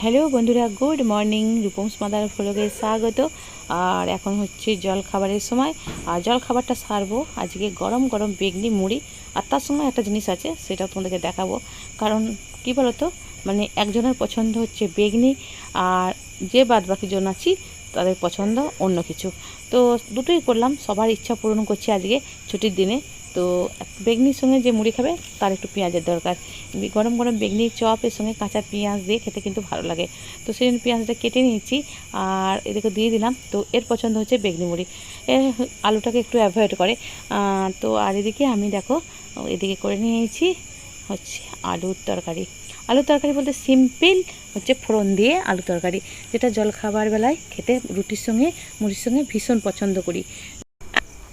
Hello বন্ধুরা, good morning রূপমস mother ফ্লোগে স্বাগত। আর এখন হচ্ছে জল খাবারের সময়। আর জল খাবারটা সারবো, আজকে গরম গরম বেগনি মুড়ি। আর তার সঙ্গে একটা জিনিস আছে সেটা তোমাদেরকে দেখাবো। কারণ কি বলতো মানে একজনের পছন্দ হচ্ছে বেগনি, আর যে বাদ বাকি জন আছি, তাদের পছন্দ অন্য কিছু। তো দুটোই করলাম, সবার ইচ্ছা পূরণ করছি আজকে ছুটির দিনে। তো বেগনির সঙ্গে যে মুড়ি খাবে, তার একটু পেঁয়াজের দরকার। গরম গরম বেগনির চপের সঙ্গে কাঁচা পেঁয়াজ দিয়ে খেতে কিন্তু ভালো লাগে। তো সেই জন্য পেঁয়াজটা কেটে নিয়েছি আর এদিকে দিয়ে দিলাম। তো এর পছন্দ হচ্ছে বেগনি মুড়ি। এ আলুটাকে একটু অ্যাভয়েড করে। তো আর এদিকে আমি দেখো, এদিকে করে নিয়েছি হচ্ছে আলুর তরকারি। আলুর তরকারি বলতে সিম্পল হচ্ছে ফোড়ন দিয়ে আলু তরকারি, যেটা জল খাবার বেলায় খেতে রুটির সঙ্গে, মুড়ির সঙ্গে ভীষণ পছন্দ করি।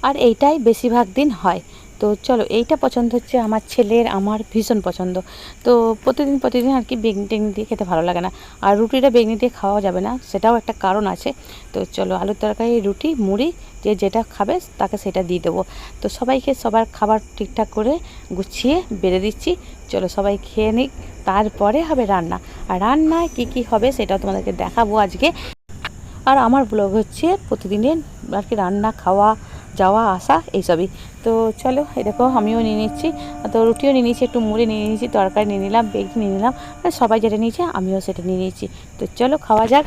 আর এইটাই বেশিরভাগ দিন হয়। তো চলো, এইটা পছন্দ হচ্ছে আমার ছেলের, আমার ভীষণ পছন্দ। তো প্রতিদিন প্রতিদিন আর কি বেগনি টেগনি দিয়ে খেতে ভালো লাগে না। আর রুটিটা বেগনি দিয়ে খাওয়া যাবে না, সেটাও একটা কারণ আছে। তো চলো, আলুর তরকারি, রুটি, মুড়ি, যে যেটা খাবে তাকে সেটা দিয়ে দেবো। তো সবাইকে সবার খাবার ঠিকঠাক করে গুছিয়ে বেড়ে দিচ্ছি। চলো, সবাই খেয়ে নিক, তারপরে হবে রান্না। আর রান্নায় কী কী হবে সেটাও তোমাদেরকে দেখাবো আজকে। আর আমার ব্লগ হচ্ছে প্রতিদিনের আর কি রান্না, খাওয়া যাওয়া, আসা এইসবই। তো চলো দেখো, আমিও নিয়ে নিচ্ছি। তো রুটিও নিয়ে নিয়েছি, একটু মুড়ি নিয়ে নিয়েছি, তরকারি নিয়ে নিলাম, বেগ নিয়ে নিলাম মানে সবাই যেটা নিয়েছে আমিও সেটা নিয়ে নিয়েছি। তো চলো, খাওয়া যাক।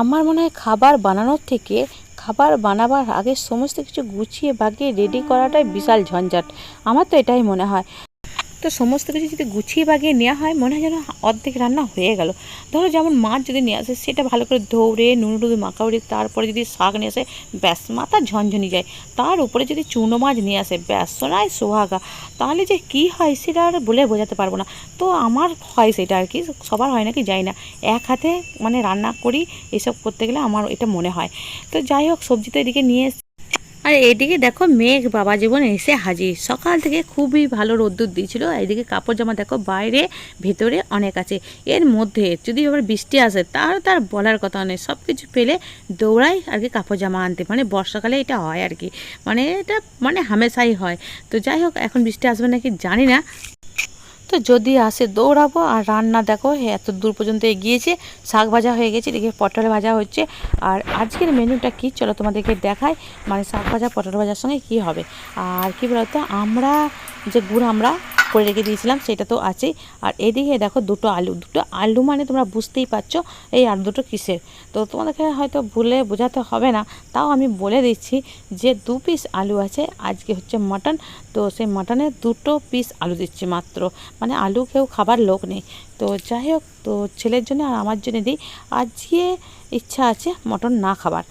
আমার মনে হয় খাবার বানানোর থেকে খাবার বানাবার আগে সমস্ত কিছু গুছিয়ে বাগিয়ে রেডি করাটাই বিশাল ঝঞ্ঝাট। আমার তো এটাই মনে হয়। তো সমস্ত কিছু যদি গুছিয়ে বাগিয়ে নেওয়া হয়, মনে হয় যেন অর্ধেক রান্না হয়ে গেল। ধরো যেমন মাছ যদি নিয়ে আসে, সেটা ভালো করে ধৌড়ে নুন টুকু মাখাউড়ি তারপরে যদি শাক নিয়ে আসে, ব্যাস, মাথা ঝনঝনি যায়। তার উপরে যদি চুনো মাছ নিয়ে আসে, ব্যাস, সোনায় সোহাগা। তাহলে যে কি হয় সেটা আর বলে বোঝাতে পারব না। তো আমার হয় সেটা আর কি, সবার হয় নাকি যাই না। এক হাতে মানে রান্না করি, এসব করতে গেলে আমার এটা মনে হয়। তো যাই হোক, সবজি তো এদিকে নিয়ে। আর এদিকে দেখো মেঘ বাবা জীবন এসে হাজির। সকাল থেকে খুবই ভালো রোদ্দুর দিয়েছিল। এদিকে কাপড় জামা দেখো বাইরে, ভেতরে অনেক আছে। এর মধ্যে যদি আবার বৃষ্টি আসে তার তার বলার কথা নেই সব কিছু পেলে দৌড়াই আর কি কাপড় জামা আনতে। মানে বর্ষাকালে এটা হয় আর কি। মানে এটা মানে হামেশাই হয়। তো যাই হোক, এখন বৃষ্টি আসবে নাকি জানি না। তো যদি আসে দৌড়াবো আর রান্না দেখো এত দূর পর্যন্ত এগিয়েছে, শাক ভাজা হয়ে গেছে, দেখে পটল ভাজা হচ্ছে। আর আজকের মেনুটা কি? চলো তোমাদেরকে দেখাই মানে শাক ভাজা, পটল ভাজার সঙ্গে কি হবে। আর কি বলতো, আমরা যে গুড়, আমরা করে রেখে দিয়েছিলাম, সেটা তো আছেই। আর এদিকে দেখো দুটো আলু দুটো আলু মানে তোমরা বুঝতেই পারছ এই আলু দুটো কিসের। তো তোমাদেরকে হয়তো ভুলে বোঝাতে হবে না, তাও আমি বলে দিচ্ছি যে দু পিস আলু আছে, আজকে হচ্ছে মাটন। তো সেই মাটনের দুটো পিস আলু দিচ্ছি মাত্র মানে আলু কেউ খাবার লোক নেই। তো যাই হোক, তো ছেলের জন্য আর আমার জন্য দিই, আজকে ইচ্ছা আছে মটন না খাবার।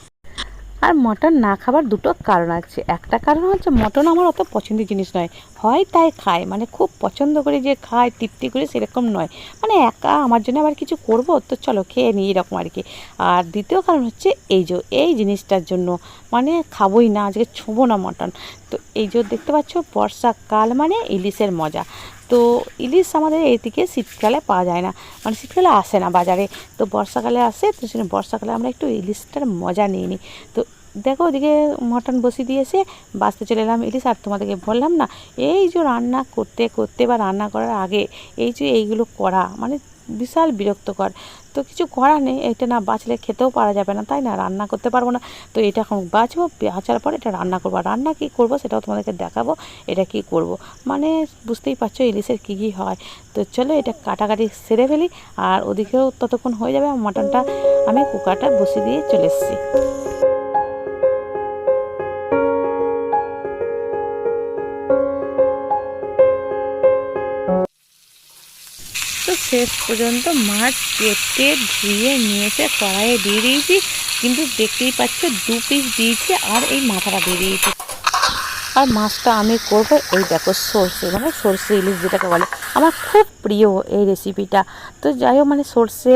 আর মটন না খাবার দুটো কারণ আছে। একটা কারণ হচ্ছে মটন আমার অত পছন্দের জিনিস নয়। হয় তাই খায়। মানে খুব পছন্দ করে যে খায়, তৃপ্তি করে সেরকম নয়। মানে একা আমার জন্য আবার কিছু করব? তো চলো খেয়ে নিই এরকম আর কি আর দ্বিতীয় কারণ হচ্ছে এই যে, এই জিনিসটার জন্য মানে খাবোই না, আজকে ছোবো না মটন। তো এই যে দেখতে পাচ্ছ, বর্ষাকাল মানে ইলিশের মজা। তো ইলিশ আমাদের এইদিকে শীতকালে পাওয়া যায় না। মানে শীতকালে আসে না বাজারে। তো বর্ষাকালে আসে, তো সেখানে বর্ষাকালে আমরা একটু ইলিশটার মজা নিয়ে নিই। তো দেখো ওদিকে মটন বসিয়ে দিয়েছে, বাঁচতে চলে এলাম, ইলিশ, আর তোমাদেরকে বললাম না, এই যে রান্না করতে করতে বা রান্না করার আগে এই যে এইগুলো করা মানে বিশাল বিরক্তকর। তো কিছু করার নেই, এটা না বাঁচলে খেতেও পারা যাবে না, তাই না? রান্না করতে পারব না। তো এটা এখন বাঁচবো, বাঁচার পর এটা রান্না করব। রান্না কী করব সেটাও তোমাদেরকে দেখাবো, এটা কি করব। মানে বুঝতেই পারছ ইলিশের কী কী হয়। তো চলো এটা কাটাকাটি সেরে ফেলি, আর ওদিকেও ততক্ষণ হয়ে যাবে মাটনটা। আমি কুকারটা বসিয়ে দিয়ে চলে এসেছি। শেষ পর্যন্ত মাছ কেটে ধুয়ে নিয়ে এসে কড়াইয়ে দিয়ে দিয়েছি। কিন্তু দেখতেই পাচ্ছ, দু পিস দিয়েছি আর এই মাথাটা দিয়ে দিয়েছি। আর মাছটা আমি করব এই দেখো সর্ষে মানে সর্ষে ইলিশ যেটাকে বলে। আমার খুব প্রিয় এই রেসিপিটা তো যাই হোক মানে সর্ষে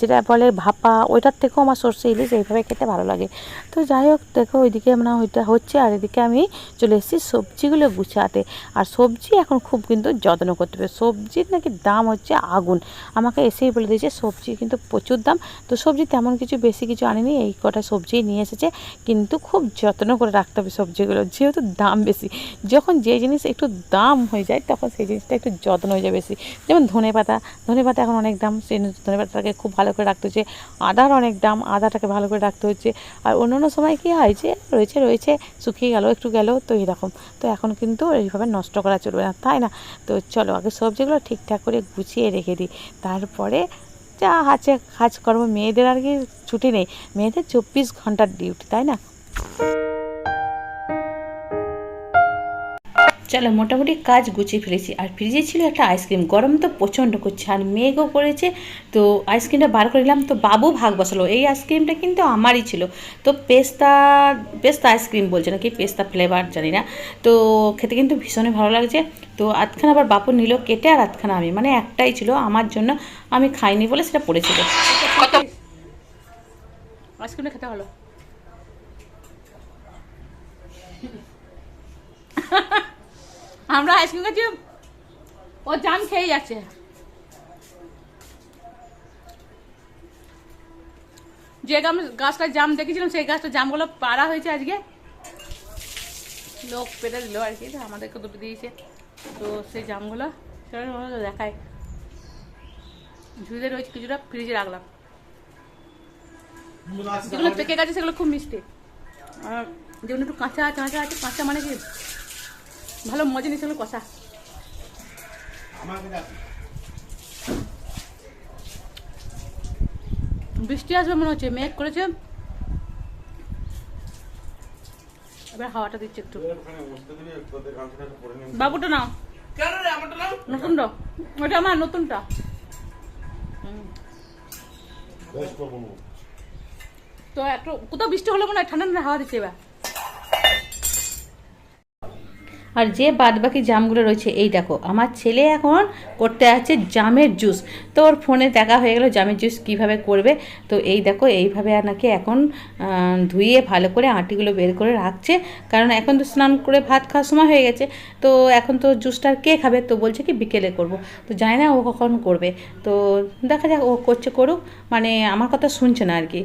যেটা বলে ভাপা, ওইটার থেকেও আমার সর্ষে ইলিশ এইভাবে খেতে ভালো লাগে। তো যাই হোক, দেখো ওইদিকে মানে ওইটা হচ্ছে, আর এদিকে আমি চলে এসেছি সবজিগুলো গুছাতে। আর সবজি এখন খুব কিন্তু যত্ন করতে হবে। সবজির নাকি দাম হচ্ছে আগুন। আমাকে এসেই বলে দিয়েছে সবজি কিন্তু প্রচুর দাম। তো সবজি তেমন কিছু বেশি কিছু আনেনি, এই কটা সবজি নিয়ে এসেছে। কিন্তু খুব যত্ন করে রাখতে হবে সবজিগুলো, যেহেতু দাম বেশি। যখন যে জিনিস একটু দাম হয়ে যায়, তখন সেই জিনিসটা একটু যত্ন হয়ে যায় বেশি। যেমন ধনে পাতা ধনে পাতা এখন অনেক দাম, সেই ধনে পাতাটাকে খুব ভালো করে রাখতে হচ্ছে। আদার অনেক দাম, আদাটাকে ভালো করে রাখতে হচ্ছে। আর অন্য অন্য সময় কী হয় যে, রয়েছে রয়েছে, শুকিয়ে গেল, একটু গেল, তো এরকম। তো এখন কিন্তু এইভাবে নষ্ট করা চলবে না, তাই না? তো চলো, আগে সবজিগুলো ঠিকঠাক করে গুছিয়ে রেখে দিই। তারপরে যা আছে, কাজকর্ম, মেয়েদের আর কি ছুটি নেই। মেয়েদের চব্বিশ ঘণ্টার ডিউটি, তাই না? চলো মোটামুটি কাজ গুছিয়ে ফেলেছি। আর ফ্রিজে ছিল একটা আইসক্রিম গরম তো প্রচণ্ড করছে আর মেঘও পড়েছে তো আইসক্রিমটা বার করে নিলাম। তো বাবু ভাগ বসালো। এই আইসক্রিমটা কিন্তু আমারই ছিল। তো পেস্তা পেস্তা আইসক্রিম বলছে নাকি? পেস্তা ফ্লেভার জানি না। তো খেতে কিন্তু ভীষণই ভালো লাগছে। তো আধখানা আবার বাপু নিল কেটে আর আধখানা আমি। মানে একটাই ছিল। আমার জন্য আমি খাইনি বলে সেটা পড়েছিল। কত? আইসক্রিমটা খেতে হলো আমরা আইসক্রিম খাচ্ছি, ও জাম খেয়ে যাচ্ছে। যে গাম, গাছটা জাম দেখেছিলাম, সেই গাছটা জামগুলো পাড়া হয়েছে আজকে। লোক পেটে দিল আর কি আমাদেরকে দুটো দিয়েছে। তো সেই জামগুলো সেটা দেখায় ঝুড়িতে রয়েছে কিছুটা, ফ্রিজে রাখলাম। যেগুলো পেকে গেছে, সেগুলো খুব মিষ্টি। আর যেগুলো একটু কাঁচা কাঁচা আছে, কাঁচা মানে কি? ভালো মজা নিয়ে সেগুলো কষা। বৃষ্টি আসবে মনে হচ্ছে মেঘ করেছে। এবার হাওয়াটা দিচ্ছে একটু। বাবুটা নাও। নতুনটা ওটা আমার নতুনটা। তো একটু কোথাও বৃষ্টি হলে মনে হয় ঠান্ডা ঠান্ডা হাওয়া দিচ্ছে এবার। আর যে বাদবাকি জামগুলো রয়েছে, এই দেখো, আমার ছেলে এখন করতে আছে জামের জুস। তো ওর ফোনে দেখা হয়ে গেল জামের জুস কীভাবে করবে। তো এই দেখো, এইভাবে আর নাকি এখন ধুয়ে ভালো করে আটিগুলো বের করে রাখছে। কারণ এখন তো স্নান করে ভাত খাওয়ার সময় হয়ে গেছে। তো এখন তো জুসটা কে খাবে? তো বলছে কি, বিকেলে করব। তো জানি না ও কখন করবে। তো দেখা যাক ও করছে করুক। মানে আমার কথা শুনছে না আর কি।